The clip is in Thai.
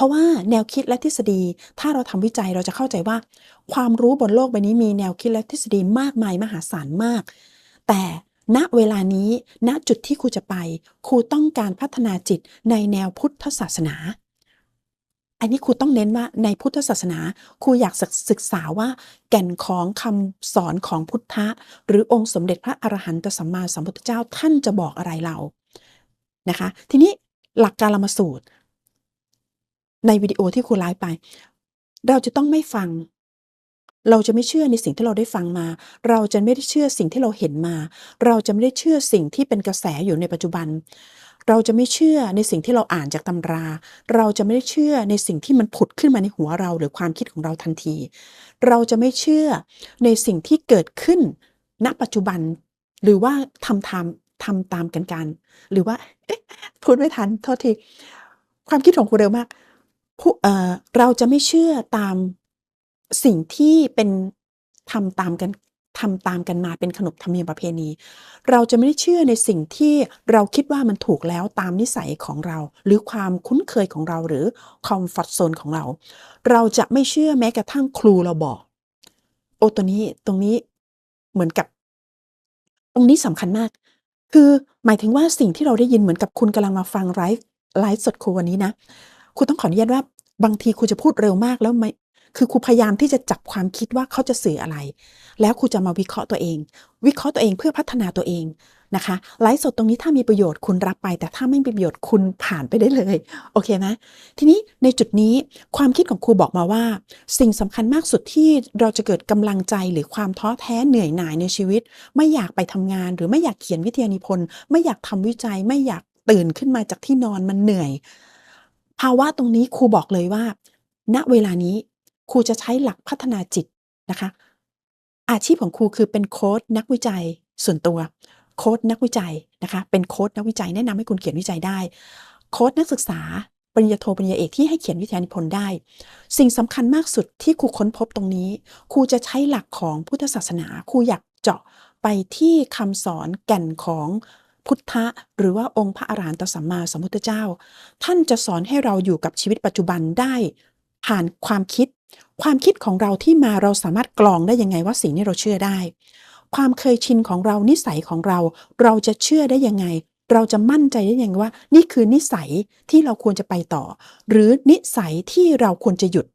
ราะว่าแนวคิดและทฤษฎี ถ้าเราทำวิจัยเราจะเข้าใจว่า ความรู้บนโลกใบนี้มีแนวคิดและทฤษฎีมากมายมหาศาลมาก แต่ณเวลานี้ ณจุดที่ครูจะไป ครูต้องการพัฒนาจิตในแนวพุทธศาสนา อันนี้ครูต้องเน้นว่าในพุทธศาสนา ครูอยากศึกษาว่า แก่นของคำสอนของพุทธะ หรือองค์สมเด็จพระอรหันตสัมมาสัมพุทธเจ้าท่านจะบอกอะไรเรา นะคะ ทีนี้หลักการละมาสูตร ในวิดีโอที่ครูไลฟ์ไป เราจะต้องไม่ฟัง เราจะไม่เชื่อในสิ่งที่เราได้ฟังมา เราจะไม่ได้เชื่อสิ่งที่เราเห็นมา เราจะไม่ได้เชื่อสิ่งที่เป็นกระแสอยู่ในปัจจุบัน เราจะไม่เชื่อในสิ่งที่เราอ่านจากตำรา เราจะไม่ได้เชื่อในสิ่งที่มันผุดขึ้นมาในหัวเราหรือความคิดของเราทันที เราจะไม่เชื่อในสิ่งที่เกิดขึ้น ณปัจจุบัน หรือว่าทำทำทำตามกันกัน หรือว่าพูดไม่ทันโทษทีความคิดของครูเร็วมาก เอ่อเราจะไม่เชื่อตามสิ่งที่เป็นทำตามกันทำตามกันมาเป็นขนบธรรมเนียมประเพณี เราจะไม่ได้เชื่อในสิ่งที่เราคิดว่ามันถูกแล้วตามนิสัยของเรา หรือความคุ้นเคยของเราหรือคอมฟอร์ z โซนของเรา เราจะไม่เชื่อแม้กระทั่งครูเราบอก โอ้ตัวนี้ตรงนี้เหมือนกับ ตรงนี้สำคัญมาก คือหมายถึงว่าสิ่งที่เราได้ยินเหมือนกับคุณกำลังมาฟังไลฟ์ไลฟ์สดครูวันนี้นะ ครูต้องขออนุญาตว่าบางทีครูจะพูดเร็วมากแล้วไม่คือครูพยายามที่จะจับความคิดว่าเขาจะสื่ออะไร แล้วครูจะมาวิเคราะห์ตัวเอง วิเคราะห์ตัวเองเพื่อพัฒนาตัวเองนะคะไลฟ์สดตรงนี้ถ้ามีประโยชน์คุณรับไป แต่ถ้าไม่มีประโยชน์คุณผ่านไปได้เลยโอเคไหมทีนี้ในจุดนี้ความคิดของครูบอกมาว่า สิ่งสำคัญมากสุดที่เราจะเกิดกำลังใจหรือความท้อแท้เหนื่อยหน่ายในชีวิต ไม่อยากไปทำงาน หรือไม่อยากเขียนวิทยานิพนธ์ไม่อยากทำวิจัยไม่อยากตื่นขึ้นมาจากที่นอนมันเหนื่อย ภาวะตรงนี้ครูบอกเลยว่า ณเวลานี้ครูจะใช้หลักพัฒนาจิตนะคะ อาชีพของครูคือเป็นโค้ชนักวิจัยส่วนตัว โค้ชนักวิจัยนะคะ เป็นโค้ชนักวิจัยแนะนำให้คุณเขียนวิจัยได้ โค้ชนักศึกษาปริญญาโทปริญญาเอกที่ให้เขียนวิทยานิพนธ์ได้ สิ่งสำคัญมากสุดที่ครูค้นพบตรงนี้ ครูจะใช้หลักของพุทธศาสนา ครูอยากเจาะไปที่คำสอนแก่นของ พุทธะหรือว่าองค์พระอรหันตสัมมาสัมพุทธเจ้า ท่านจะสอนให้เราอยู่กับชีวิตปัจจุบันได้ ผ่านความคิด ความคิดของเราที่มาเราสามารถกรองได้ยังไงว่าสิ่งนี้เราเชื่อได้ ความเคยชินของเรานิสัยของเรา เราจะเชื่อได้ยังไง เราจะมั่นใจได้ยังไงว่า นี่คือนิสัยที่เราควรจะไปต่อ หรือนิสัยที่เราควรจะหยุด